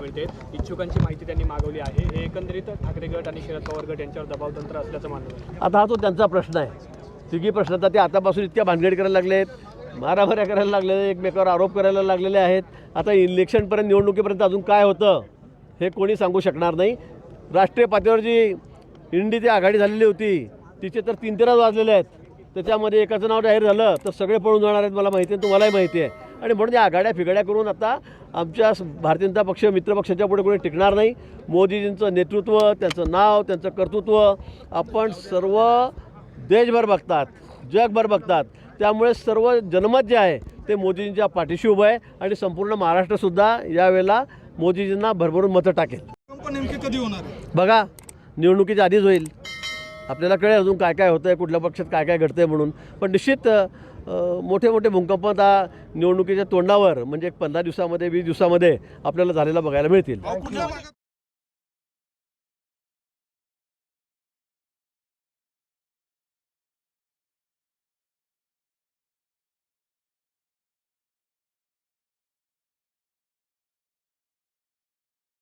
मिळते. इच्छुकांची माहिती त्यांनी मागवली आहे. हे एकंदरीत ठाकरे गट आणि शरद पवार गट यांच्यावर दबावतंत्र असल्याचं मानलं आता हा तो त्यांचा प्रश्न आहे तिघी प्रश्न आता ते आतापासून इतक्या भानगड करायला लागले आहेत मारामाऱ्या करायला लागलेले एकमेकावर आरोप करायला लागलेले आहेत. आता इलेक्शनपर्यंत निवडणुकीपर्यंत अजून काय होतं हे कोणी सांगू शकणार नाही. राष्ट्रीय पातळीवर जी इंडीची आघाडी झालेली होती तिचे तर तीन तेराच वाजलेले आहेत. त्याच्यामध्ये एकाचं नाव जाहीर झालं तर सगळे पळून जाणार आहेत मला माहिती आहे तुम्हालाही माहिती आहे. आणि म्हणून या आघाड्या फिगाड्या करून आता आमच्या भारतीय जनता पक्ष मित्रपक्षाच्या पुढे कोणी टिकणार नाही. मोदीजींचं नेतृत्व त्यांचं नाव त्यांचं कर्तृत्व आपण सर्व देशभर बघतात जगभर बघतात. त्यामुळे सर्व जनमत जे आहे ते मोदीजींच्या पाठीशी उभं आहे आणि संपूर्ण महाराष्ट्रसुद्धा यावेळेला मोदीजींना भरभरून मतं टाकेल. नेमके कधी होणार बघा निवडणुकीच्या आधीच होईल. आपल्याला कळेल अजून काय काय होतं आहे कुठल्या पक्षात काय काय घडतं आहे म्हणून. पण निश्चित मोठे मोठे भूकंप आता निवडणुकीच्या तोंडावर म्हणजे एक पंधरा दिवसामध्ये वीस दिवसामध्ये आपल्याला झालेला बघायला मिळतील.